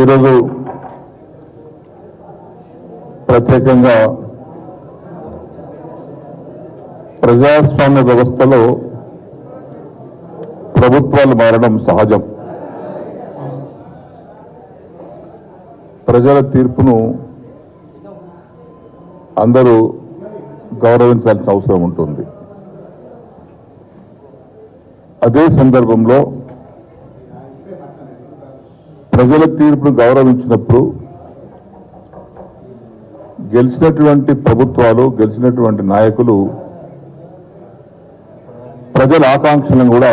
ఈరోజు ప్రత్యేకంగా ప్రజాస్వామ్య వ్యవస్థలో ప్రభుత్వాలు మారడం సహజం. ప్రజల తీర్పును అందరూ గౌరవించాల్సిన అవసరం ఉంటుంది. అదే సందర్భంలో ప్రజల తీర్పును గౌరవించినప్పుడు గెలిచినటువంటి ప్రభుత్వాలు గెలిచినటువంటి నాయకులు ప్రజల ఆకాంక్షలను కూడా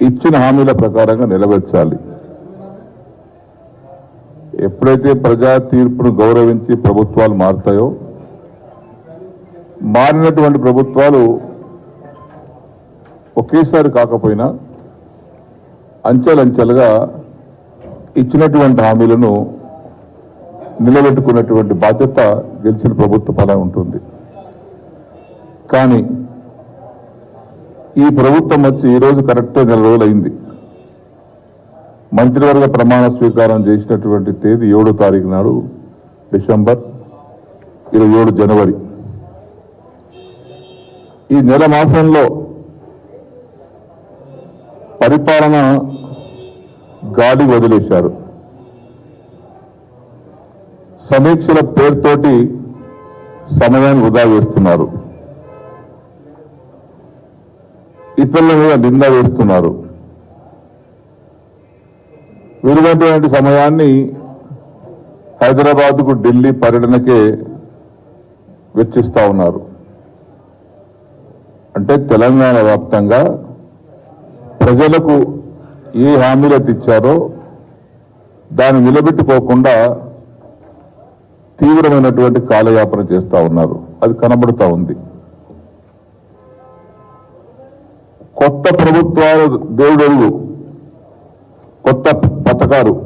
ఇచ్చిన హామీల ప్రకారంగా నెరవేర్చాలి. ఎప్పుడైతే ప్రజా తీర్పును గౌరవించి ప్రభుత్వాలు మారుతాయో మారినటువంటి ప్రభుత్వాలు ఒకేసారి కాకపోయినా అంచెలంచెలుగా ఇచ్చినటువంటి హామీలను నిలబెట్టుకున్నటువంటి బాధ్యత గెలిచిన ప్రభుత్వ పలా ఉంటుంది. కానీ ఈ ప్రభుత్వం వచ్చి ఈరోజు కరెక్ట్ నెల రోజులైంది. మంత్రివర్గ ప్రమాణ స్వీకారం చేసినటువంటి తేదీ ఏడో తారీఖు నాడు డిసెంబర్ ఇరవై ఏడు జనవరి. ఈ నెల మాసంలో పరిపాలన గాడి వదిలేశారు. సమీక్షల పేరుతోటి సమయాన్ని వృధా చేస్తున్నారు. ఇతరుల మీద నింద వేస్తున్నారు. విలువైనటువంటి సమయాన్ని హైదరాబాద్కు ఢిల్లీ పర్యటనకే వెచ్చిస్తా ఉన్నారు. అంటే తెలంగాణ వ్యాప్తంగా ప్రజలకు ఏ హామీలు ఇచ్చారో దాన్ని నిలబెట్టుకోకుండా తీవ్రమైనటువంటి కాలయాపన చేస్తూ ఉన్నారు. అది కనబడుతూ ఉంది. కొత్త ప్రభుత్వాలు దేవుడెరుగు కొత్త పథకాలు.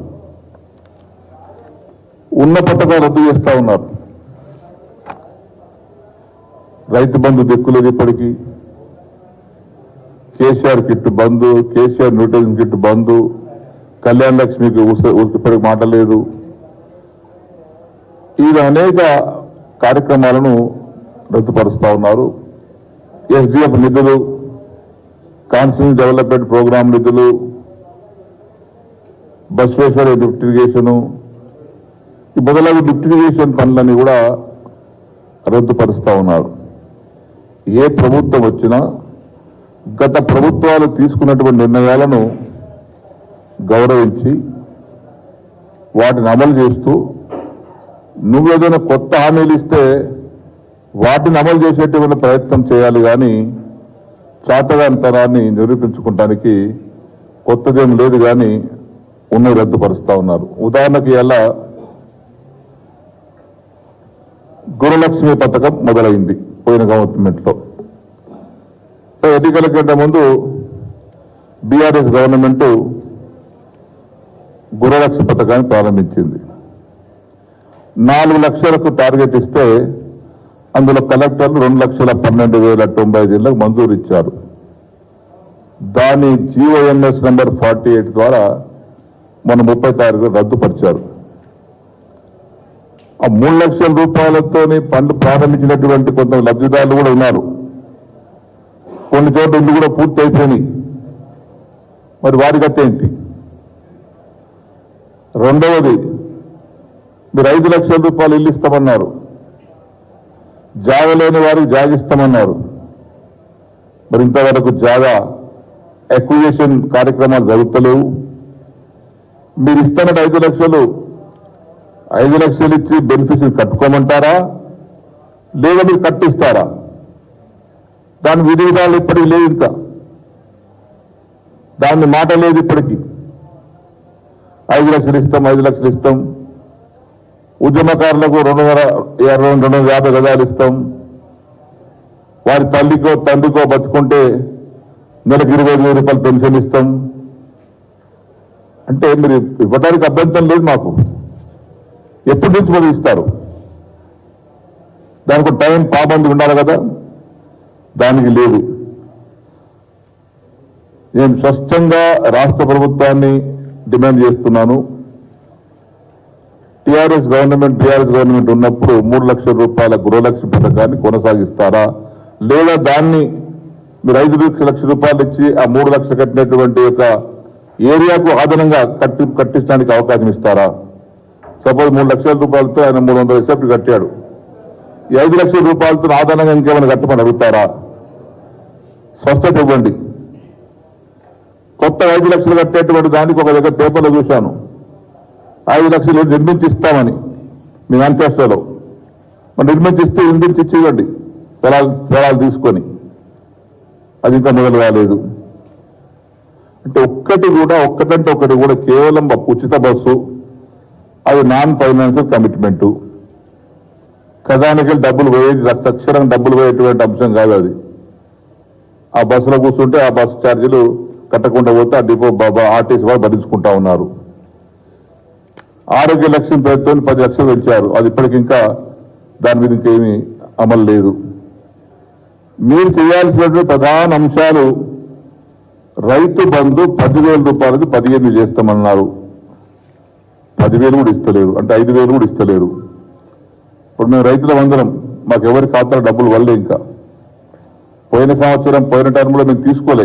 ఉన్న పథకాలు రద్దు చేస్తూ ఉన్నారు. రైతు బంధు దిక్కులేదు ఇప్పటికీ. కేసీఆర్ కిట్ బంద్ కేసీఆర్ న్యూట్రిషన్ కిట్ బంద్ కళ్యాణ లక్ష్మికి ఉస- ఇప్పటికి మాట లేదు. ఇది అనేక కార్యక్రమాలను రద్దుపరుస్తూ ఉన్నారు. ఎస్డిఎఫ్ నిధులు కాన్స్టిట్యూషన్ డెవలప్మెంట్ ప్రోగ్రాం నిధులు బస్వేశ్వర డిప్టిగేషను ఈ మొదలగు డిప్టిగేషన్ ఇరిగేషన్ పనులని కూడా రద్దుపరుస్తూ ఉన్నారు. ఏ ప్రభుత్వం వచ్చినా గత ప్రభుత్వాలు తీసుకున్నటువంటి నిర్ణయాలను గౌరవించి వాటిని అమలు చేస్తూ నువ్వు ఏదైనా కొత్త హామీలు ఇస్తే వాటిని అమలు చేసేటువంటి ప్రయత్నం చేయాలి కానీ చాతగానితనాన్ని నిరూపించుకోవటానికి కొత్తదేం లేదు కానీ ఉన్నవి రద్దుపరుస్తూ ఉన్నారు. ఉదాహరణకి ఎలా గురులక్ష్మి పథకం మొదలైంది పోయిన గవర్నమెంట్లో. ఎన్నికల కంటే ముందు బీఆర్ఎస్ గవర్నమెంట్ గురలక్ష పథకాన్ని ప్రారంభించింది. నాలుగు లక్షలకు టార్గెట్ ఇస్తే అందులో కలెక్టర్లు రెండు లక్షల పన్నెండు వేల తొంభై ఐదులకు మంజూరు ఇచ్చారు. దాని జిఓఎంఎస్ నెంబర్ ఫార్టీ ఎయిట్ ద్వారా మన ముప్పై తారీఖు రద్దుపరిచారు. ఆ మూడు లక్షల రూపాయలతోని పనులు ప్రారంభించినటువంటి కొంత లబ్ధిదారులు కూడా ఉన్నారు. కొన్ని చోట్ల ఇల్లు కూడా పూర్తి అయిపోయినాయి. మరి వారి గత ఏంటి? రెండవది మీరు ఐదు లక్షల రూపాయలు ఇల్లు ఇస్తామన్నారు. జాగా లేని వారికి జాగిస్తామన్నారు మరి ఇంతవరకు జాగా అక్విజేషన్ కార్యక్రమాలు జరుగుతలేవు. మీరు ఇస్తున్న ఐదు లక్షలు ఐదు లక్షలు ఇచ్చి బెనిఫిషియల్ కట్టుకోమంటారా? లేదా మీరు కట్టిస్తారా? దాని విధి విధాలు ఇప్పటికి లేవు ఇంకా. దాన్ని మాట లేదు ఇప్పటికి. ఐదు లక్షలు ఇస్తాం ఐదు లక్షలు ఇస్తాం. ఉద్యమకారులకు రెండు వందల ఇరవై రెండు వందల యాభై గజాలు ఇస్తాం. వారి తల్లికో తండ్రికో బతుకుంటే నెలకు ఇరవై ఐదు వేల రూపాయలు పెన్షన్ ఇస్తాం. అంటే మీరు ఇవ్వడానికి అభ్యంతరం లేదు మాకు. ఎప్పటి నుంచి మరి ఇస్తారు. దానికి టైం పాబంది ఉండాలి కదా. దానికి లేదు. నేను స్పష్టంగా రాష్ట్ర ప్రభుత్వాన్ని డిమాండ్ చేస్తున్నాను. టిఆర్ఎస్ గవర్నమెంట్ టిఆర్ఎస్ గవర్నమెంట్ ఉన్నప్పుడు మూడు లక్షల రూపాయల గృహలక్ష్మి పథకాన్ని కొనసాగిస్తారా? లేదా దాన్ని మీరు ఐదు లక్షల రూపాయలు ఇచ్చి ఆ మూడు లక్షలు కట్టినటువంటి ఒక ఏరియాకు ఆదనంగా కట్టి కట్టించడానికి అవకాశం ఇస్తారా? సపోజ్ మూడు లక్షల రూపాయలతో ఆయన మూడు వందల రిసెప్ట్ కట్టాడు. ఈ ఐదు లక్షల రూపాయలతో ఆదనంగా ఇంకేమైనా కట్టమని అడుగుతారా? స్వస్థత ఇవ్వండి. కొత్త ఐదు లక్షలు కట్టేటువంటి దానికి ఒక దగ్గర పేపర్లో చూశాను. ఐదు లక్షలు నిర్మించి ఇస్తామని. మీ మేనిఫెస్టోలో. మరి నిర్మించిస్తే నిర్మించి ఇవ్వండి స్థలాలు స్థలాలు తీసుకొని. అది ఇంకా మొదలు కాలేదు. అంటే ఒక్కటి కూడా ఒక్కటంటే ఒకటి కూడా కేవలం ఉచిత బస్సు అది నాన్ ఫైనాన్షియల్ కమిట్మెంట్ ఖజానికి డబ్బులు పోయేది తక్షణం డబ్బులు పోయేటువంటి అంశం కాదు అది. ఆ బస్సులో కూర్చుంటే ఆ బస్సు ఛార్జీలు కట్టకుండా పోతే ఆ డిపో బాబా ఆర్టీసీ వాళ్ళు భరించుకుంటా ఉన్నారు. ఆరోగ్య లక్ష్యం పేరుతో పది లక్షలు పెంచారు. అది ఇప్పటికి ఇంకా దాని మీద ఇంకేమీ అమలు లేదు. మీరు చేయాల్సినటువంటి ప్రధాన అంశాలు రైతు బంధు పదివేల రూపాయలకి పదిహేను చేస్తామన్నారు. పదివేలు కూడా ఇస్తలేరు. అంటే ఐదు వేలు కూడా ఇస్తలేరు. ఇప్పుడు మేము రైతుల అందరం మాకు ఎవరి ఖాతాలో డబ్బులు వల్లే ఇంకా. పోయిన సంవత్సరం పోయిన టర్మ్లో మేము తీసుకోలే.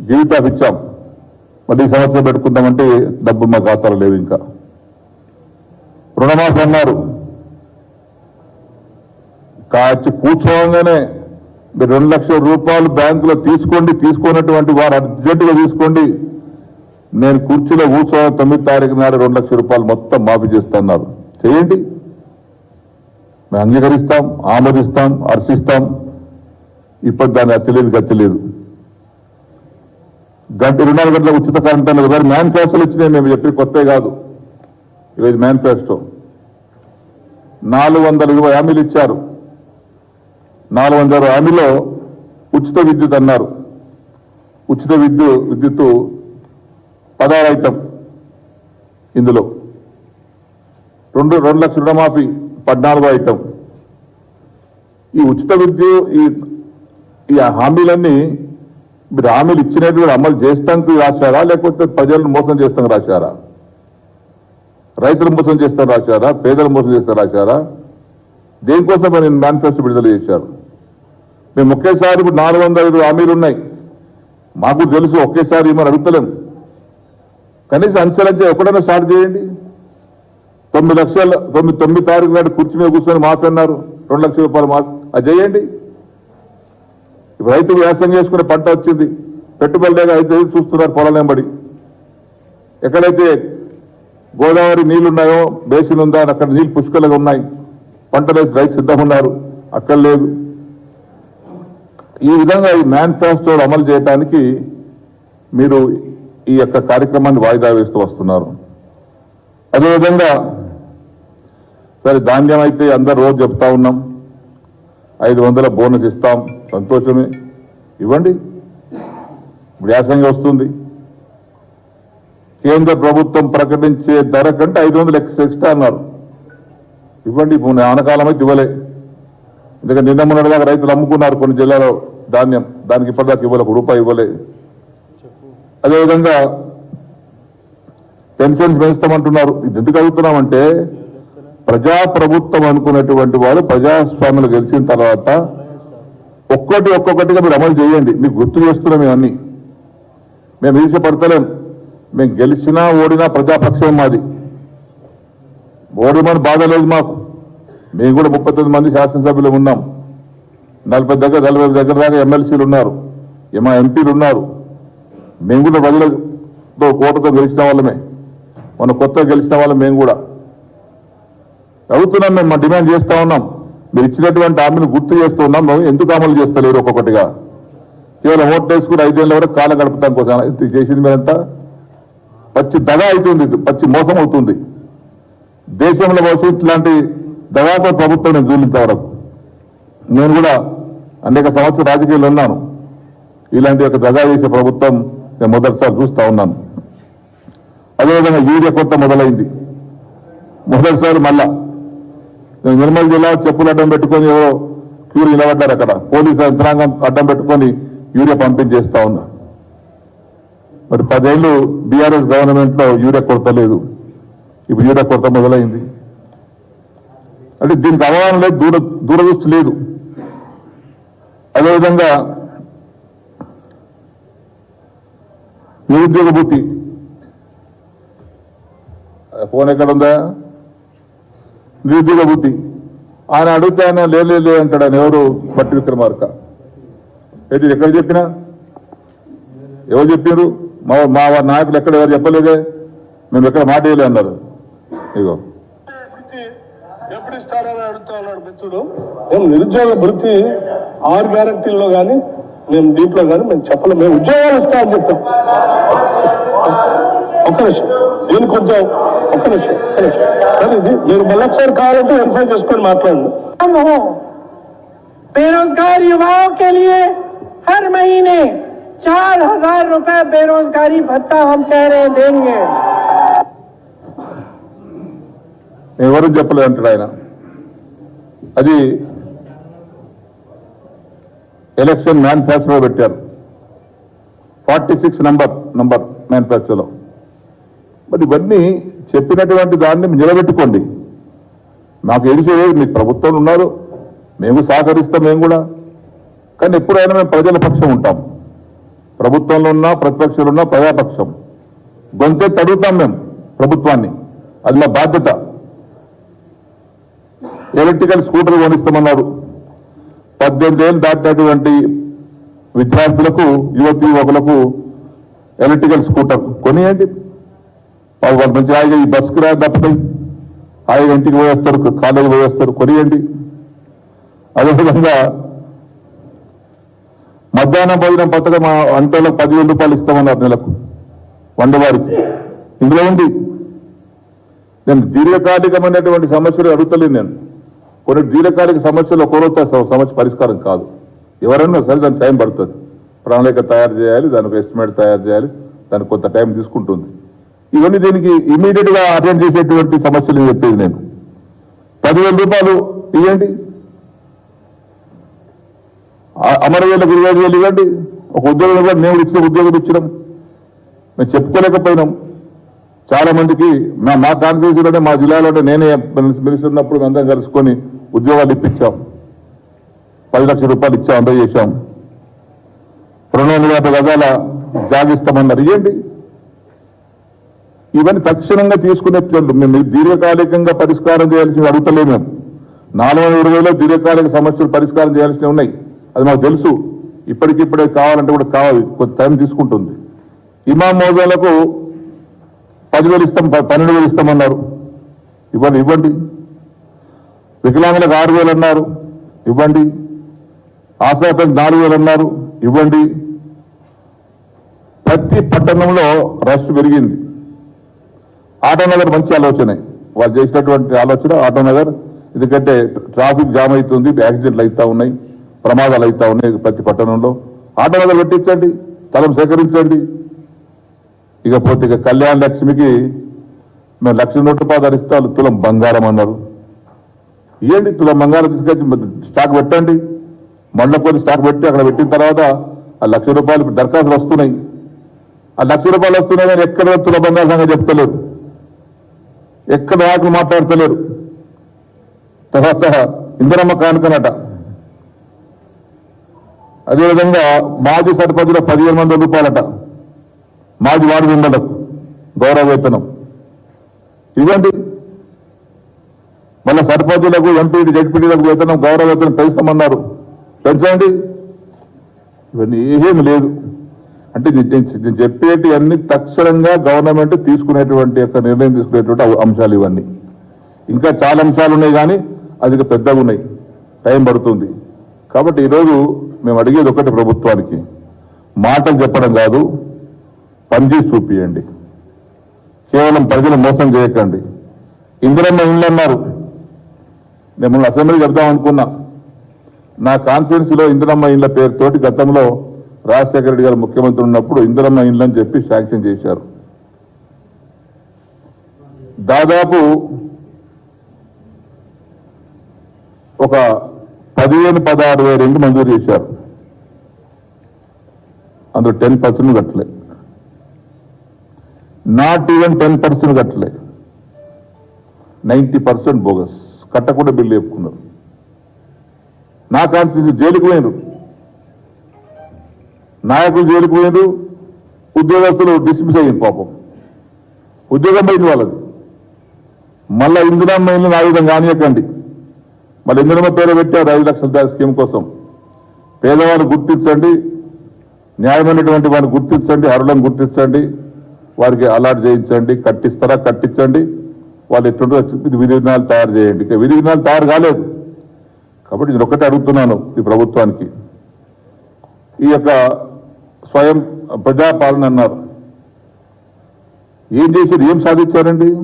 జీవితాఫ్ ఇచ్చాం. మళ్ళీ సంవత్సరం పెట్టుకుందామంటే డబ్బు మా ఖాతాలో లేవు ఇంకా. రుణమాఫీ అన్నారు. కాచి కూర్చోగానే మీరు రెండు లక్షల రూపాయలు బ్యాంకులో తీసుకోండి తీసుకున్నటువంటి వారు అర్జెంటుగా తీసుకోండి. నేను కుర్చీలో కూర్చోవాలి తొమ్మిది తారీఖు నాడు రెండు లక్షల రూపాయలు మొత్తం మాఫీ చేస్తున్నారు చేయండి. మేము అంగీకరిస్తాం ఆమోదిస్తాం హర్షిస్తాం ఇప్పటి దాని తెలియదు గతిలేదు గంట రెండు నాలుగు గంటల ఉచిత కరెంట్ అన్నది మరి మేనిఫెస్టోలు వచ్చినాయి మేము చెప్పి కొత్త కాదు. ఈరోజు మేనిఫెస్టో నాలుగు వందల ఇరవై హామీలు ఇచ్చారు. నాలుగు వందల హామీలో ఉచిత విద్యుత్ అన్నారు. ఉచిత విద్యు విద్యుత్తు పదహారు ఐటమ్ ఇందులో. రెండు రెండు లక్షల రుణమాఫీ పద్నాలుగో ఐటమ్ ఈ ఉచిత విద్యుత్ ఈ ఈ హామీలన్నీ మీరు హామీలు ఇచ్చినట్టు అమలు చేస్తానికి రాశారా? లేకపోతే ప్రజలను మోసం చేస్తానికి రాశారా? రైతులు మోసం చేస్తాను రాశారా? పేదలు మోసం చేస్తాను రాశారా? దేనికోసం నేను మేనిఫెస్టో విడుదల చేశారు. మేము ఒకేసారి ఇప్పుడు నాలుగు వందల ఐదు హామీలు ఉన్నాయి. మాకు తెలుసు ఒకేసారి ఏమని అడుగుతలేం. కనీసం అంచెలంచె ఎక్కడైనా స్టార్ట్ చేయండి. తొమ్మిది లక్షల తొమ్మిది తొమ్మిది తారీఖు నాడు కుర్చీ మీద కూర్చొని మాట్లాడినారు. రెండు లక్షల రూపాయలు మా అది చేయండి. రైతు వ్యవసాయం చేసుకునే పంట వచ్చింది. పెట్టుబడి లేక అయితే చూస్తున్నారు పొలలేంబడి ఎక్కడైతే గోదావరి నీళ్ళున్నాయో బేసిన్ ఉందా అని అక్కడ నీళ్ళు పుష్కలుగా ఉన్నాయి. పంటలు వేసి రైతు సిద్ధంగా ఉన్నారు. అక్కడ లేదు. ఈ విధంగా ఈ మేనిఫెస్టో అమలు చేయడానికి మీరు ఈ యొక్క కార్యక్రమాన్ని వాయిదా వేస్తూ వస్తున్నారు. అదేవిధంగా సరే ధాన్యం అయితే అందరు రోజు చెప్తా ఉన్నాం. ఐదు వందల బోనస్ ఇస్తాం. సంతోషమే. ఇవ్వండి. ఇప్పుడు యాసంగి వస్తుంది. కేంద్ర ప్రభుత్వం ప్రకటించే ధర కంటే ఐదు వందలు ఎక్స్ట్రా అన్నారు. ఇవ్వండి. ఇప్పుడు ఆనకాలం అయితే ఇవ్వలే. ఎందుకంటే నిన్న మొన్నటిదాకా రైతులు అమ్ముకున్నారు కొన్ని జిల్లాలో ధాన్యం. దానికి ఇప్పటిదాకా ఇవ్వలే ఒక రూపాయి ఇవ్వలే. అదేవిధంగా పెన్షన్స్ పెంచుతామంటున్నారు. ఇది ఎందుకు అడుగుతున్నామంటే ప్రజా ప్రభుత్వం అనుకున్నటువంటి వాళ్ళు ప్రజాస్వామ్యం గెలిచిన తర్వాత ఒక్కటి ఒక్కొక్కటిగా మీరు అమలు చేయండి. మీకు గుర్తు చేస్తున్నాం ఇవన్నీ మేము ఈర్షపడతలేం మేము గెలిచినా ఓడినా ప్రజాపక్షం మాది. ఓడిమని బాధ లేదు మాకు. మేము కూడా ముప్పై తొమ్మిది మంది శాసనసభ్యులు ఉన్నాం. నలభై దగ్గర నలభై దగ్గర దాకా ఎమ్మెల్సీలు ఉన్నారు. మా ఎంపీలు ఉన్నారు. మేము కూడా ప్రజలతో కోటతో గెలిచిన వాళ్ళమే. మన కొత్తగా గెలిచిన వాళ్ళం మేము కూడా. ప్రభుత్వం మేము మా డిమాండ్ చేస్తా ఉన్నాం. మీరు ఇచ్చినటువంటి హామీని గుర్తు చేస్తూ ఉన్నాం. మేము ఎందుకు అమలు చేస్తలేరు ఒక్కొక్కటిగా? కేవలం ఓట్ వేసుకుని ఐదేళ్ళ వరకు కాలం గడపడం కోసం ఇది చేసింది మీరంతా. పచ్చి దగా అవుతుంది పచ్చి మోసం అవుతుంది. దేశంలో కోసం ఇట్లాంటి దగాతో ప్రభుత్వం నేను చూలింత వరకు నేను కూడా అనేక సంవత్సరాల రాజకీయాలు ఉన్నాను. ఇలాంటి ఒక దగా చేసే ప్రభుత్వం నేను మొదటిసారి చూస్తూ ఉన్నాను. అదేవిధంగా యూరియా కొత్త మొదలైంది. మొదటిసారి మళ్ళా నిర్మల్ జిల్లా చెప్పులు అడ్డం పెట్టుకొని ఎవరో క్యూలు నిలబడ్డారు అక్కడ. పోలీసు యంత్రాంగం అడ్డం పెట్టుకొని యూరియా పంపించేస్తా ఉన్నా. మరి పదేళ్ళు బీఆర్ఎస్ గవర్నమెంట్లో యూరియా కొరత లేదు. ఇప్పుడు యూరియా కొరత మొదలైంది. అంటే దీనికి అవగాహన లేదు దూర దూరదృష్టి లేదు. అదేవిధంగా నిరుద్యోగ భూతి. ఫోన్ ఎక్కడ ఉందా? నిరుద్యోగ బుద్ధి ఆయన అడిగితే ఆయన లే లే, లే అంటాడు ఆయన ఎవరు? బట్టి విక్రమార్క. ఏంటి ఎక్కడ చెప్పినా? ఎవరు చెప్పారు మా మా వారి నాయకులు ఎక్కడ ఎవరు చెప్పలేదే? మేము ఎక్కడ మాట వేయలే అన్నారు. ఇగో. ఎప్పుడు ఇస్తారని అడుగుతా ఉన్నాడు మిత్రుడు. మేము నిరుద్యోగ వృత్తి ఆరు గ్యారంటీల్లో కానీ మేము దీంట్లో కానీ మేము చెప్పలేము మేము ఉద్యోగాలు ఇస్తామని చెప్పాం. ఒక్క నిమిషం. దీన్ని కొంచెం ఒక్క నిమిషం ఒక్క నిమిషం కానీ ఇది మీరు మళ్ళొకసారి కావాలంటే వెరిఫై చేసుకొని మాట్లాడండి हम हो बेरोजगार युवाओं के लिए हर महीने चार हजार रुपए बेरोजगारी भत्ता हम कह रहे हैं देंगे ఎవరు చెప్పలేదు అంటాడు ఆయన అది ఎలక్షన్ మేనిఫెస్టోలో పెట్టారు ఫార్టీ సిక్స్ నంబర్ నంబర్ మేనిఫెస్టోలో మరి ఇవన్నీ చెప్పినటువంటి దాన్ని నిలబెట్టుకోండి. నాకు చేయలేదు మీకు ప్రభుత్వం ఉన్నారు మేము సహకరిస్తాం మేము కూడా. కానీ ఎప్పుడైనా మేము ప్రజల పక్షం ఉంటాం. ప్రభుత్వంలో ఉన్నా ప్రతిపక్షంలో ఉన్నా ప్రజాపక్షం. గొంతే తడుగుతాం మేము ప్రభుత్వాన్ని. అది మా బాధ్యత. ఎలక్ట్రికల్ స్కూటర్ కొనిస్తామన్నారు. పద్దెనిమిది ఏళ్ళు దాటినటువంటి విద్యార్థులకు యువతి యువకులకు ఎలక్ట్రికల్ స్కూటర్ కొనియండి. వాళ్ళు వాళ్ళ మంచి హాయిగా ఈ బస్సుకు రా తప్పుతాయి హాయిగా ఇంటికి పోయేస్తారు కాలేజీ పోయేస్తారు కొనియండి. అదేవిధంగా మధ్యాహ్నం భోజనం పథకం ఆ పదివేల రూపాయలు ఇస్తామన్నారు నెలకు. వండవారికి ఇందులో ఉంది. నేను దీర్ఘకాలికమైనటువంటి సమస్యలు అడుగుతలేను నేను. కొన్ని దీర్ఘకాలిక సమస్యలు ఒక సమస్య పరిష్కారం కాదు. ఎవరైనా సరే దానికి టైం పడుతుంది. ప్రణాళిక తయారు చేయాలి దానికి ఎస్టిమేట్ తయారు చేయాలి దానికి కొంత టైం తీసుకుంటుంది. ఇవన్నీ దీనికి ఇమీడియట్గా అటెండ్ చేసేటువంటి సమస్యలు చెప్పేది నేను. పదివేల రూపాయలు ఇవ్వండి. ఆ- అమరవీరులకు ఇరవై ఐదు వేలు ఇవ్వండి. ఒక ఉద్యోగం ఇవ్వండి. నేను ఇచ్చిన ఉద్యోగం ఇచ్చినాం. మేము చెప్పుకోలేకపోయినాం. చాలా మందికి మా మా కాన్స్టిట్యూన్సీలోనే మా జిల్లాలోనే నేనే మినిస్టర్ ఉన్నప్పుడు అందరం కలుసుకొని ఉద్యోగాలు ఇప్పించాం. పది లక్షల రూపాయలు ఇచ్చాం అందజేశాం రెండు వందల యాభై గజాల జాగిస్తామన్నారు. ఇవ్వండి ఇవన్నీ తక్షణంగా తీసుకునే చర్యలు. మేము దీర్ఘకాలికంగా పరిష్కారం చేయాల్సి అడుగుతలేము మేము. నాలుగు వందల ఇరవైలో దీర్ఘకాలిక సమస్యలు పరిష్కారం చేయాల్సినవి ఉన్నాయి. అది మాకు తెలుసు. ఇప్పటికిప్పుడే కావాలంటే కూడా కావాలి. కొంత టైం తీసుకుంటుంది. ఇమాం మోజాలకు పదివేలు ఇస్తాం పన్నెండు వేలు ఇస్తామన్నారు. ఇవ్వండి ఇవ్వండి. వికలాంగులకు ఆరు వేలు అన్నారు. ఇవ్వండి. ఆశ్రయపల్లి నాలుగు వేలు అన్నారు. ఇవ్వండి. ప్రతి పట్టణంలో రష్ పెరిగింది. ఆటోనగర్ మంచి ఆలోచనే. వాళ్ళు చేసినటువంటి ఆలోచన ఆటోనగర్ ఎందుకంటే ట్రాఫిక్ జామ్ అవుతుంది యాక్సిడెంట్లు అవుతా ఉన్నాయి ప్రమాదాలు అవుతా ఉన్నాయి ప్రతి పట్టణంలో. ఆటోనగర్ పెట్టించండి స్థలం సేకరించండి. ఇకపోతే ఇక కళ్యాణ లక్ష్మికి మేము లక్ష నూట రూపాయలు తులం బంగారం అన్నారు. ఏంటి తులం బంగారం తీసుకొచ్చి స్టాక్ పెట్టండి? మండపల్లి స్టాక్ పెట్టి అక్కడ పెట్టిన తర్వాత ఆ లక్ష రూపాయలు దరఖాస్తులు వస్తున్నాయి. ఆ లక్ష రూపాయలు వస్తున్నాయి కానీ ఎక్కడ తుల బంగారం సంగతి చెప్తలేదు ఎక్కడ నాయకులు మాట్లాడతలేరు. తర్వాత ఇందిరమ్మ కానుకనట అదేవిధంగా మాజీ సర్పంచుల పదిహేను వందల రూపాయలట. మాజీ వార్డు మెంబర్లకు గౌరవ వేతనం ఇవ్వండి. మళ్ళీ సర్పంచులకు ఎంపీటీ జడ్పీటీలకు వేతనం గౌరవ వేతనం పెంచమన్నారు. పెంచండి. ఇవన్నీ ఏమీ లేదు. అంటే నేను- నేను చెప్పేటి అన్ని తక్షణంగా గవర్నమెంట్ తీసుకునేటువంటి యొక్క నిర్ణయం తీసుకునేటువంటి అంశాలు ఇవన్నీ. ఇంకా చాలా అంశాలు ఉన్నాయి కానీ అది పెద్దగా ఉన్నాయి. టైం పడుతుంది. కాబట్టి ఈరోజు మేము అడిగేది ఒకటి ప్రభుత్వానికి. మాటలు చెప్పడం కాదు పనిచేసి చూపియండి. కేవలం ప్రజలు మోసం చేయకండి. ఇందిరమ్మ ఇండ్లు అన్నారు. నేను అసెంబ్లీ చెప్దాం అనుకున్నా. నా కాన్స్టిట్యున్సీలో ఇందిరమ్మ ఇండ్ల పేరుతోటి గతంలో రాజశేఖర రెడ్డి గారు ముఖ్యమంత్రి ఉన్నప్పుడు ఇందిరమ్మ ఇండ్లు అని చెప్పి శాంక్షన్ చేశారు. దాదాపు ఒక పదిహేను పదహారు వేల ఇండ్లు మంజూరు చేశారు. అందులో టెన్ పర్సెంట్ కట్టలే. నాట్ ఈవెన్ టెన్ పర్సెంట్ కట్టలే. Ninety percent bogus. కట్టకుండా బిల్లు చెప్పుకున్నారు నా కాన్స్టిట్యూషన్ జైలుకు పోయినారు. నాయకులు చేరిపోయారు ఉద్యోగస్తులు డిస్మిస్ అయ్యింది పాపం. ఉద్యోగం పోయింది వాళ్ళది. మళ్ళా ఇందిరా మైన్లు ఆయుధం కానియకండి. మళ్ళీ ఇందిరమ్మ పేరు పెట్టారు ఐదు లక్షల దాని స్కీమ్ కోసం. పేదవాళ్ళు గుర్తించండి. న్యాయమైనటువంటి వారిని గుర్తించండి. అరులను గుర్తించండి. వారికి అలాట్ చేయించండి. కట్టిస్తారా? కట్టించండి. వాళ్ళు ఎటువంటి ఇది విధి విధానాలు తయారు చేయండి. విధి విధానాలు తయారు కాలేదు. కాబట్టి నేను ఒక్కటే అడుగుతున్నాను ఈ ప్రభుత్వానికి. ఈ యొక్క స్వయం ప్రజాపాలన అన్నారు. ఏం చేశారు? ఏం సాధించారండి?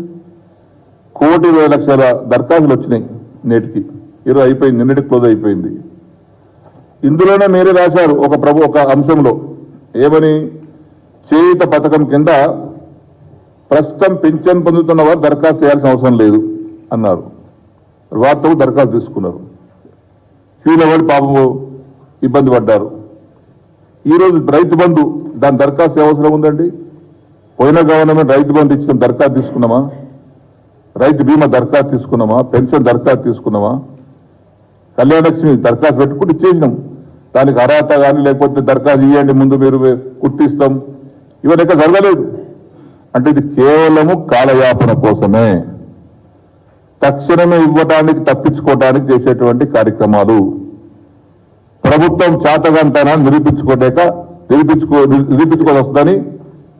కోటి ఇరవై లక్షల దరఖాస్తులు వచ్చినాయి నేటికి. ఇరవై అయిపోయింది నిన్నటి క్లోజ్ అయిపోయింది. ఇందులోనే మీరే రాశారు ఒక ప్రభు ఒక అంశంలో. ఏమని? చేయుత పథకం కింద ప్రస్తుతం పింఛన్ పొందుతున్న వారు దరఖాస్తు చేయాల్సిన అవసరం లేదు అన్నారు. వార్తకు దరఖాస్తు తీసుకున్నారు. క్యూలో పడి పాపము ఇబ్బంది పడ్డారు. ఈరోజు రైతు బంధు దాని దరఖాస్తు అవసరం ఉందండి? పోయిన గవర్నమెంట్ రైతు బంధు ఇచ్చిన దరఖాస్తు తీసుకున్నామా? రైతు బీమా దరఖాస్తు తీసుకున్నామా? పెన్షన్ దరఖాస్తు తీసుకున్నామా? కళ్యాణలక్ష్మి దరఖాస్తు పెట్టుకుంటే ఇచ్చేసినాం. దానికి అర్హత కానీ లేకపోతే దరఖాస్తు ఇవ్వండి ముందు మీరు గుర్తిస్తాం. ఇవన్నీ ఇక్కడ జరగలేదు. అంటే ఇది కేవలము కాలయాపన కోసమే. తక్షణమే ఇవ్వటానికి తప్పించుకోవటానికి చేసేటువంటి కార్యక్రమాలు. ప్రభుత్వం చాతగంతనాన్ని నిరూపించుకోలేక నిరూపించుకో నిరూపించుకొని వస్తుందని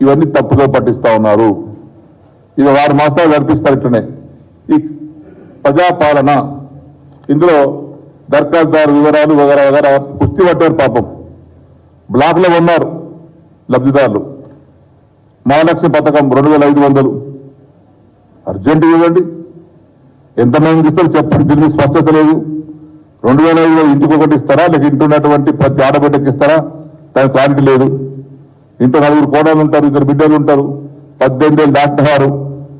ఇవన్నీ తప్పుగా పట్టిస్తా ఉన్నారు. ఇది వారు మాసాలు నడిపిస్తారు ఇట్లనే. ఈ ప్రజాపాలన. ఇందులో దరఖాస్తుదారు వివరాలు వగర వగర పుష్టి పట్టారు పాపం. బ్లాక్లో ఉన్నారు లబ్ధిదారులు. మహాలక్ష్మి పథకం రెండు వేల ఐదు వందలు. అర్జెంటు ఇవ్వండి. ఎంతమంది ఇస్తారు చెప్పండి. దీనికి స్పష్టత లేదు. రెండు వేల ఐదులో ఇంటికి ఒకటి ఇస్తారా? లేక ఇంటి ఉన్నటువంటి ప్రతి ఆడబిడ్డకి ఇస్తారా? దానికి క్లారిటీ లేదు. ఇంట్లో నలుగురు కోడలు ఉంటారు ఇద్దరు బిడ్డలు ఉంటారు పద్దెనిమిది ఏళ్ళు దాటినవారు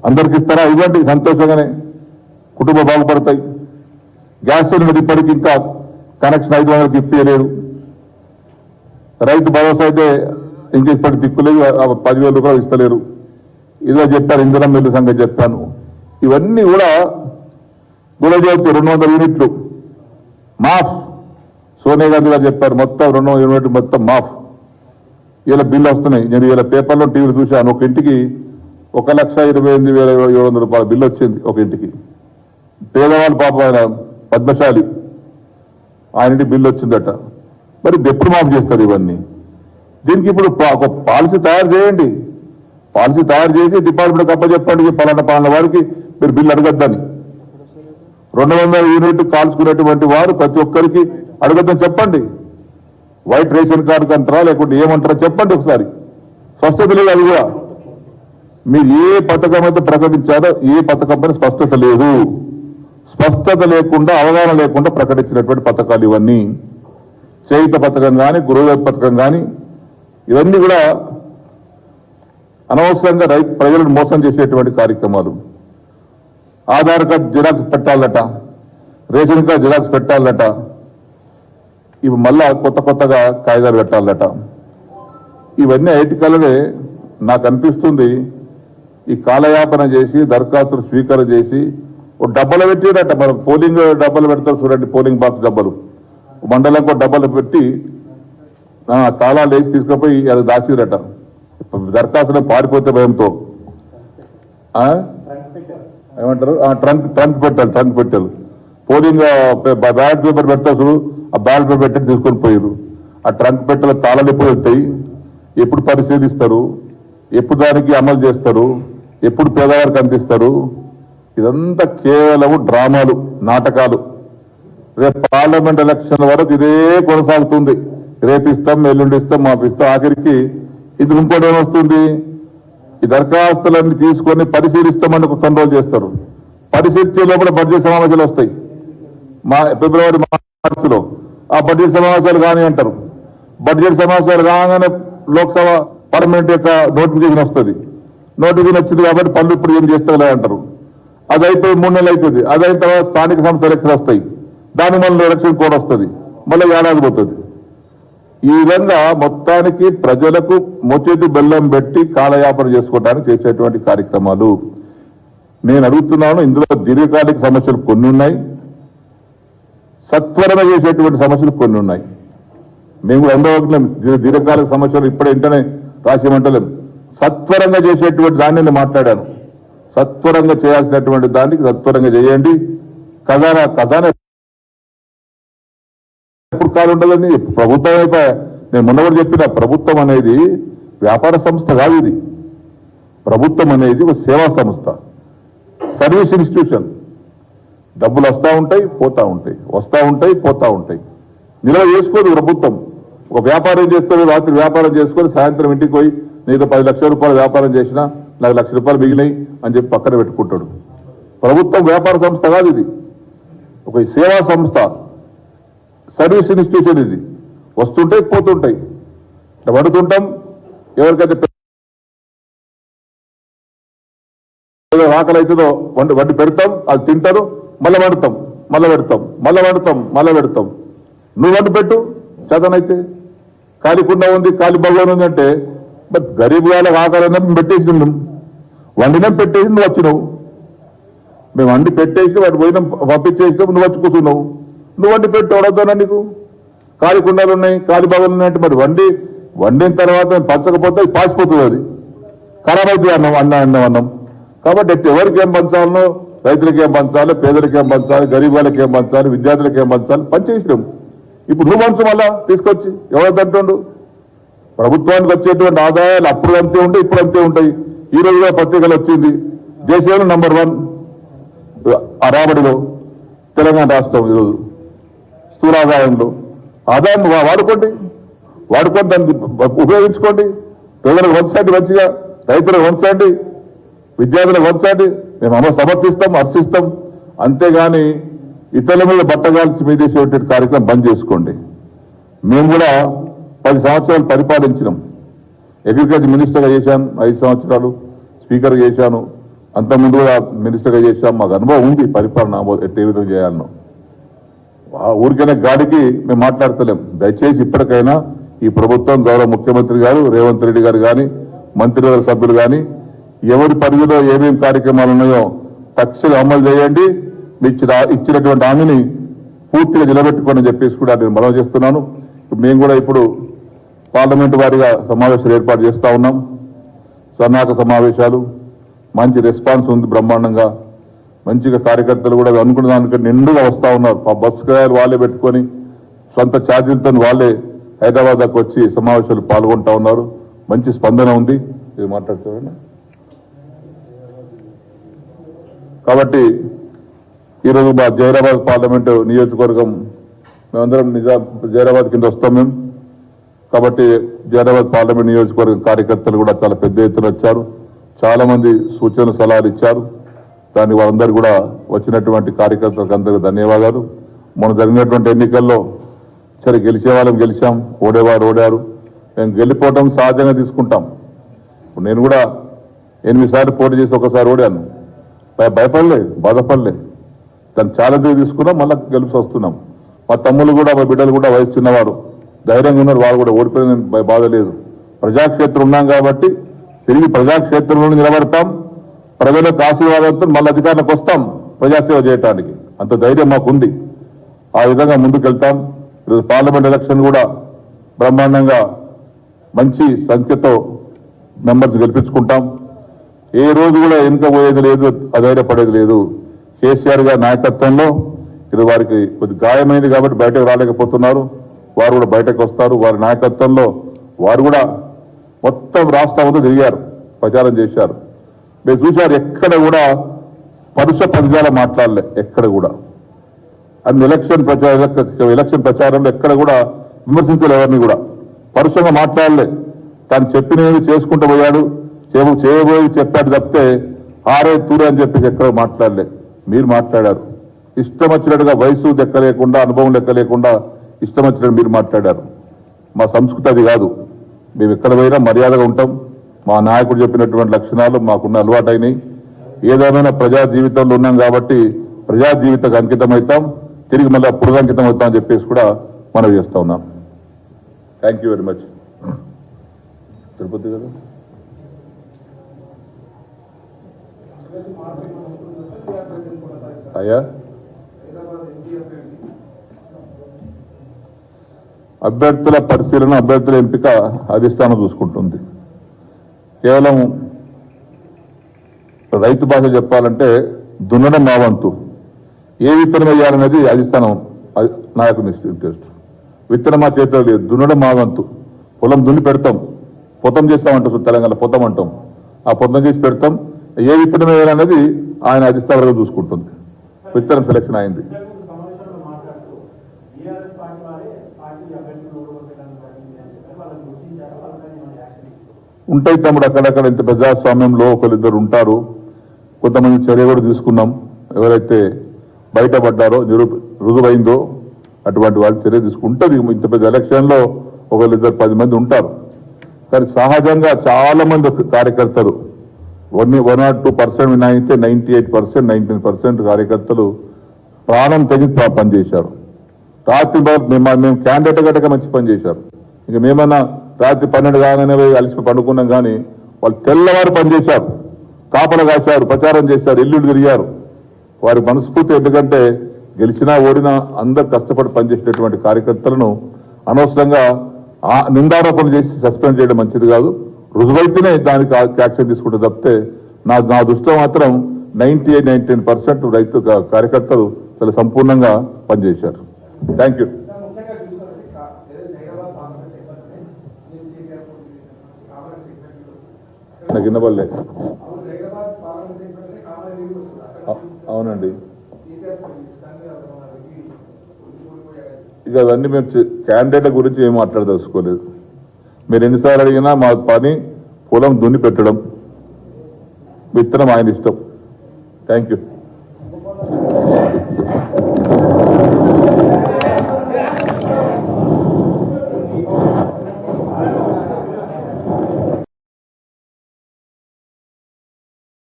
అందరికి ఇస్తారా? ఇవ్వండి సంతోషంగానే. కుటుంబం బాగుపడతాయి. గ్యాస్ సిలిండర్ ఇప్పటికి ఇంకా కనెక్షన్ ఐదు వందలకి ఇప్పలేదు రైతు భరోసా అయితే ఇంక ఇప్పటి దిక్కులేదు పదివేల రూపాయలు ఇస్తలేరు. ఇదో చెప్పారు ఇంధనం మిల్లు సంగతి చెప్పాను. ఇవన్నీ కూడా గురజాతి రెండు వందల యూనిట్లు. మాఫ్. సోనియా గాంధీ గారు చెప్పారు మొత్తం రెండు వందల మొత్తం మాఫ్. ఇలా బిల్లు వస్తున్నాయి. నేను ఇలా పేపర్లో టీవీలో చూశాను ఒక ఇంటికి ఒక లక్ష ఇరవై ఎనిమిది వేల ఏడు వందల రూపాయల బిల్లు వచ్చింది ఒక ఇంటికి. పేదవాళ్ళు పాప ఆయన పద్మశాలి. ఆయన ఇంటికి బిల్లు వచ్చిందట. మరి ఎప్పుడు మాఫ్ చేస్తారు ఇవన్నీ? దీనికి ఇప్పుడు ఒక పాలసీ తయారు చేయండి. పాలసీ తయారు చేసి డిపార్ట్మెంట్ అప్ప చెప్పండి పలానా పలానా వారికి మీరు బిల్లు అడగద్దని. రెండు వందల యూనిట్ కాల్చుకునేటువంటి వారు ప్రతి ఒక్కరికి అడుగుతాం చెప్పండి. వైట్ రేషన్ కార్డు అంటారా లేకుంటే ఏమంటారా చెప్పండి ఒకసారి. స్పష్టత లేదు అది కూడా. మీరు ఏ పథకం అయితే ప్రకటించారో ఏ పథకం పైన స్పష్టత లేదు. స్పష్టత లేకుండా అవగాహన లేకుండా ప్రకటించినటువంటి పథకాలు ఇవన్నీ. చేయుత పథకం కానీ గృహ పథకం కానీ ఇవన్నీ కూడా అనవసరంగా రైతు ప్రజలను మోసం చేసేటువంటి కార్యక్రమాలు. ఆధార్ కార్డ్ జిరాక్స్ పెట్టాలట రేషన్ కార్డ్ జిరాక్స్ పెట్టాలట ఇవి మళ్ళా కొత్త కొత్తగా కాగితాలు పెట్టాలట. ఇవన్నీ ఐటీ కలరే నాకు అనిపిస్తుంది. ఈ కాలయాపన చేసి దరఖాస్తులు స్వీకారం చేసి ఒక డబ్బలు పెట్టిడట మనం పోలింగ్ డబ్బలు పెడతారు చూడండి పోలింగ్ బాక్స్ డబ్బలు. మండలంకు డబ్బలు పెట్టి ఆ, తాళాలు వేసి తీసుకుపోయి అది దాచిరట. దరఖాస్తులో పారిపోతే భయంతో. ఆ? ఏమంటారు? ఆ, ట్రంక్ ట్రంక్ పెట్టాలి ట్రంక్ పెట్టాలి. పోలింగ్ బ్యాలెట్ పేపర్ పెడతారు ఆ బ్యాలెట్ పేపర్ పెట్టి తీసుకొని పోయారు ఆ ట్రంక్ పెట్టెల తాళాలు ఎప్పుడు వెళ్తాయి? ఎప్పుడు పరిశీలిస్తారు? ఎప్పుడు దానికి అమలు చేస్తారు? ఎప్పుడు పేదవారికి అందిస్తారు? ఇదంతా కేవలం డ్రామాలు నాటకాలు. రేపు పార్లమెంట్ ఎలక్షన్ వరకు ఇదే కొనసాగుతుంది. రేపు ఇస్తాం ఎల్లుండి ఇస్తాం మాకు ఇస్తాం ఆఖరికి ఇది ఇంకోటి ఏమొస్తుంది? ఈ దరఖాస్తులన్నీ తీసుకొని పరిశీలిస్తామని ఒక కంట్రోల్ చేస్తారు. పరిశీలించే లోపల బడ్జెట్ సమావేశాలు వస్తాయి. మా ఫిబ్రవరి మార్చిలో. ఆ బడ్జెట్ సమావేశాలు కానీ అంటారు. బడ్జెట్ సమావేశాలు కాగానే లోక్సభ పార్లమెంట్ యొక్క నోటిఫికేషన్ వస్తుంది. నోటిఫికేషన్ వచ్చింది కాబట్టి పనులు ఇప్పుడు ఏం చేస్తాలే అంటారు. అది అయిపోయి మూడు నెలలు అవుతుంది అదైన తర్వాత స్థానిక సంస్థ ఎలక్షన్ వస్తాయి. దాని మళ్ళీ ఎలక్షన్ కోడ్ వస్తుంది. మళ్ళీ ఏడాది పోతుంది. ఈ విధంగా మొత్తానికి ప్రజలకు మొచేతి బెల్లం పెట్టి కాలయాపన చేసుకోవడానికి చేసేటువంటి కార్యక్రమాలు. నేను అడుగుతున్నాను ఇందులో దీర్ఘకాలిక సమస్యలు కొన్ని ఉన్నాయి. సత్వరణ చేసేటువంటి సమస్యలు కొన్ని ఉన్నాయి. మేము కూడా దీర్ఘకాలిక సమస్యలు ఇప్పుడే వెంటనే రాసేయమంటలేం సత్వరంగా చేసేటువంటి దాన్ని నేను మాట్లాడాను. సత్వరంగా చేయాల్సినటువంటి దానికి సత్వరంగా చేయండి. కథన ఖజానా ఎప్పుడు కాదు ఉండదని ప్రభుత్వం అయిపోయా నేను మొన్న కూడా చెప్పిన ప్రభుత్వం అనేది వ్యాపార సంస్థ కాదు ఇది. ప్రభుత్వం అనేది ఒక సేవా సంస్థ. Service institution. డబ్బులు వస్తూ ఉంటాయి పోతా ఉంటాయి. వస్తూ ఉంటాయి పోతా ఉంటాయి. నిల్వ చేసుకోదు ప్రభుత్వం. ఒక వ్యాపారం చేస్తాడు రాత్రి వ్యాపారం చేసుకొని సాయంత్రం ఇంటికి పోయి నీతో పది లక్షల రూపాయలు వ్యాపారం చేసినా నాకు లక్ష రూపాయలు మిగిలినాయి అని చెప్పి పక్కన పెట్టుకుంటాడు. ప్రభుత్వం వ్యాపార సంస్థ కాదు ఇది. ఒక సేవా సంస్థ. సర్వీస్ ఇన్స్టిట్యూషన్ ఇది. వస్తుంటాయి పోతుంటాయి. పడుతుంటాం ఎవరికైతే ఏదో ఆకలి అవుతుందో వండి వండి పెడతాం అది తింటారు మళ్ళీ వండుతాం మళ్ళీ పెడతాం మళ్ళీ వండుతాం మళ్ళీ పెడతాం. నువ్వు వండి పెట్టు చదనైతే కాలికుండా కుండ ఉంది కాలి భగవాన్ ఉంది అంటే మరి గరీబ్ వాళ్ళకి ఆకలి పెట్టేసి వండినా పెట్టేసి నువ్వు వచ్చినావు. మేము వండి పెట్టేసి వాడు పోయినా పంపించేసినాం నువ్వు వచ్చి కూర్చున్నావు. నువ్వు వండి పెట్టి ఎవడొద్దానా నీకు? ఖాళీ కుండలు ఉన్నాయి ఖాళీ భాగాలు ఉన్నాయి అంటే మరి వండి వండిన తర్వాత పంచకపోతే అది పాసిపోతుంది అది. ఖరాబ్ అవుతుంది అన్నం అన్నం అన్నం అన్నం. కాబట్టి ఎవరికి ఏం పంచాలనో రైతులకి ఏం పంచాలి పేదలకి ఏం పంచాలి గరీబ్ వాళ్ళకి ఏం పంచాలి విద్యార్థులకి ఏం పంచాలి పనిచేసినాం ఇప్పుడు నువ్వు పంచు మళ్ళా తీసుకొచ్చి ఎవరు ప్రభుత్వానికి వచ్చేటువంటి ఆదాయాలు అప్పుడు అంతే ఉంటాయి ఇప్పుడు అంతే ఉంటాయి. ఈ రోజు పత్రికలు వచ్చింది దేశంలో నంబర్ వన్ రాబడిలో తెలంగాణ రాష్ట్రం ఈరోజు. స్థూలాదాయంలో ఆదాయం వాడుకోండి. వాడుకొని దాన్ని ఉపయోగించుకోండి. పేదలకు వంచండి మంచిగా రైతులకు వంచండి విద్యార్థులకు వంచండి. మేము అమ్మ సమర్థిస్తాం హర్షిస్తాం. అంతేగాని ఇతరుల మీద బట్టగాల్సి మీదేసేటువంటి కార్యక్రమం బంద్ చేసుకోండి. మేము కూడా పది సంవత్సరాలు పరిపాలించినాం. అగ్రికల్చర్ మినిస్టర్గా చేశాను ఐదు సంవత్సరాలు స్పీకర్గా చేశాను. అంతకుముందు కూడా మినిస్టర్గా చేశాం. మాకు అనుభవం ఉంది పరిపాలన ఎట్టే ఏ విధంగా చేయాలనో. ఊరికైనా గాడికి మేము మాట్లాడతలేం. దయచేసి ఇప్పటికైనా ఈ ప్రభుత్వం గౌరవ ముఖ్యమంత్రి గారు రేవంత్ రెడ్డి గారు కానీ మంత్రివర్గ సభ్యులు కానీ ఎవరి పరిధిలో ఏమేమి కార్యక్రమాలు ఉన్నాయో తక్షణం అమలు చేయండి. మీ ఇచ్చిన ఇచ్చినటువంటి హామీని పూర్తిగా నిలబెట్టుకోండి అని చెప్పేసి కూడా నేను మనం చేస్తున్నాను. మేము కూడా ఇప్పుడు పార్లమెంటు వారిగా సమావేశాలు ఏర్పాటు చేస్తూ ఉన్నాం. సన్నాహక సమావేశాలు మంచి రెస్పాన్స్ ఉంది బ్రహ్మాండంగా. మంచిగా కార్యకర్తలు కూడా అనుకున్న దానికంటే నిండుగా వస్తూ ఉన్నారు. ఆ బస్సు కిరాయిలు వాళ్ళే పెట్టుకొని సొంత ఛార్జీలతో వాళ్ళే హైదరాబాద్ దాకా వచ్చి సమావేశాలు పాల్గొంటా ఉన్నారు. మంచి స్పందన ఉంది. ఇది మాట్లాడుతున్నాను కాబట్టి ఈరోజు మా జైరాబాద్ పార్లమెంటు నియోజకవర్గం మేమందరం నిజాం జైరాబాద్ కింద వస్తాం మేము. కాబట్టి జైరాబాద్ పార్లమెంట్ నియోజకవర్గం కార్యకర్తలు కూడా చాలా పెద్ద ఎత్తున వచ్చారు. చాలామంది సూచనలు సలహాలు ఇచ్చారు. దానికి వారందరూ కూడా వచ్చినటువంటి కార్యకర్తలకు అందరికీ ధన్యవాదాలు. మొన్న జరిగినటువంటి ఎన్నికల్లో సరే గెలిచే వాళ్ళం గెలిచాం ఓడేవారు ఓడారు. మేము గెలిపోవటం సహజంగా తీసుకుంటాం. నేను కూడా ఎనిమిది సార్లు పోటీ చేసి ఒకసారి ఓడాను. భయపడలేదు భయపడలే బాధపడలే. దాన్ని ఛాలెంజ్ తీసుకున్నాం మళ్ళీ గెలిచి వస్తున్నాం. మా తమ్ముళ్ళు కూడా మా బిడ్డలు కూడా వయసు చిన్నవారు. ధైర్యంగా ఉన్నారు వాళ్ళు కూడా ఓడిపోయిన భయ- బాధ లేదు. ప్రజాక్షేత్రం ఉన్నాం కాబట్టి తిరిగి ప్రజాక్షేత్రంలో నిలబడతాం. ప్రజలకు ఆశీర్వాదంతో మళ్ళీ అధికారులకు వస్తాం ప్రజాసేవ చేయడానికి అంత ధైర్యం మాకుంది. ఆ విధంగా ముందుకెళ్తాం. ఈరోజు పార్లమెంట్ ఎలక్షన్ కూడా బ్రహ్మాండంగా మంచి సంఖ్యతో మెంబర్స్ గెలిపించుకుంటాం. ఏ రోజు కూడా వెనుక పోయేది లేదు అధైర్యపడేది లేదు. కేసీఆర్ గారి నాయకత్వంలో ఇది వారికి కొద్ది గాయమైంది కాబట్టి బయటకు రాలేకపోతున్నారు. వారు కూడా బయటకు వస్తారు. వారి నాయకత్వంలో వారు కూడా మొత్తం రాష్ట్రం తిరిగారు. ప్రచారం చేశారు. మీరు చూసారు ఎక్కడ కూడా పరుష పదిజాల మాట్లాడలే ఎక్కడ కూడా. అన్ని ఎలక్షన్ ప్రచార ఎలక్షన్ ప్రచారంలో ఎక్కడ కూడా విమర్శించలే ఎవరిని కూడా. పరుషంగా మాట్లాడలే. తను చెప్పినవి చేసుకుంటూ పోయాడు. చేయ- చేయబోయి చెప్పాడు తప్పితే ఆరే తూరే అని చెప్పేసి ఎక్కడ మాట్లాడలే. మీరు మాట్లాడారు. ఇష్టం వచ్చినట్టుగా వయసు లెక్క లేకుండా అనుభవం లెక్క లేకుండా ఇష్టం వచ్చినట్టు మీరు మాట్లాడారు. మా సంస్కృతి అది కాదు. మేము ఎక్కడ పోయినా మర్యాదగా ఉంటాం. మా నాయకుడు చెప్పినటువంటి లక్షణాలు మాకున్న అలవాటైనవి ఏదేమైనా ప్రజా జీవితంలో ఉన్నాం కాబట్టి ప్రజా జీవితకు అంకితం అవుతాం తిరిగి మళ్ళీ పురుగంకితం అవుతాం అని చెప్పేసి కూడా మనం చేస్తా ఉన్నాం. Thank you very much Tirupati కదా? అయ్యా? అభ్యర్థుల పరిశీలన అభ్యర్థుల ఎంపిక అధిష్టానం చూసుకుంటుంది. కేవలం రైతు భాష చెప్పాలంటే దున్నడం మా వంతు. ఏ విత్తనం వేయాలనేది అధిష్టానం అది నాకు ఇంట్రెస్ట్. విత్తనం మా చేతిలో లేదు దున్నడం మా వంతు. పొలం దున్ని పెడతాం. పొతం చేస్తామంటాం తెలంగాణ పొతం అంటాం. ఆ పొతం చేసి పెడతాం. ఏ విత్తనం వేయాలనేది ఆయన అధిష్టానంగా చూసుకుంటుంది. విత్తనం సెలెక్షన్ అయింది సమావేశంలో మాట్లాడుతూ బీఆర్ఎస్ పార్టీ వారే పార్టీ అభ్యర్థులు ఓడగొట్టడానికి ప్రయత్నించారు అని చెప్పారు వాళ్ళని గుర్తించారు వాళ్ళపైన ఏమైనా యాక్షన్ తీసుకుంటారు ఉంటాయి తమ్ముడు అక్కడక్కడ ఇంత ప్రజాస్వామ్యంలో ఒకరిద్దరు ఉంటారు. కొంతమంది చర్య కూడా తీసుకున్నాం. ఎవరైతే బయటపడ్డారో నిరూ రుజువైందో అటువంటి వాళ్ళు చర్య తీసుకుంటుంది ఇంత పెద్ద ఎలక్షన్లో ఒకరిద్దరు పది మంది ఉంటారు. కానీ సహజంగా చాలా మంది కార్యకర్తలు one one not two percent వినాయితే ninety eight percent nineteen percent కార్యకర్తలు ప్రాణం తెగి పనిచేశారు. రాత్రి మేము మేము క్యాండిడేట్ గట్టక మంచి పని చేశారు. ఇక మేమన్నా రాత్రి పన్నెండు కాగానే పోయి పండుకున్నాం కానీ వాళ్ళు తెల్లవారు పనిచేశారు కాపలు కాశారు ప్రచారం చేశారు ఇల్లు తిరిగారు. వారి మనస్ఫూర్తి ఎందుకంటే గెలిచినా ఓడినా అందరు కష్టపడి పనిచేసినటువంటి కార్యకర్తలను అనవసరంగా ఆ నిందారోపణ చేసి సస్పెండ్ చేయడం మంచిది కాదు. రుజువైతేనే దానికి యాక్షన్ తీసుకుంటే తప్పితే నా నా దృష్టిలో మాత్రం నైన్టీ ఎయిట్ నైన్టీ పర్సెంట్ రైతు కార్యకర్తలు చాలా సంపూర్ణంగా పనిచేశారు. థ్యాంక్ యూ ముఖ్యంగా చూసినట్టు కా- ఏదైతే హైదరాబాద్ పార్లమెంట్ సెగ్మెంట్ని సీఎం కేసీఆర్ పోటీ చేసినటువంటి కామన్ సెగ్మెంట్ వస్తుంది నాకు వినబడలే అవును Hyderabad parliament segment common review వస్తుంది అక్కడ అ- అవునండి కేసీఆర్ పోటీ చేసి దాని మీద ఒక మన రివ్యూ అవునండి. ఇక అవన్నీ మేము క్యాండిడేట్ క్యాండిడేట్ల గురించి ఏం మాట్లాడదలుచుకోలేదు. మీరు ఎన్నిసార్లు అడిగినా మా పని పొలం దున్ని పెట్టడం విత్తనం ఆయన ఇష్టం. Thank you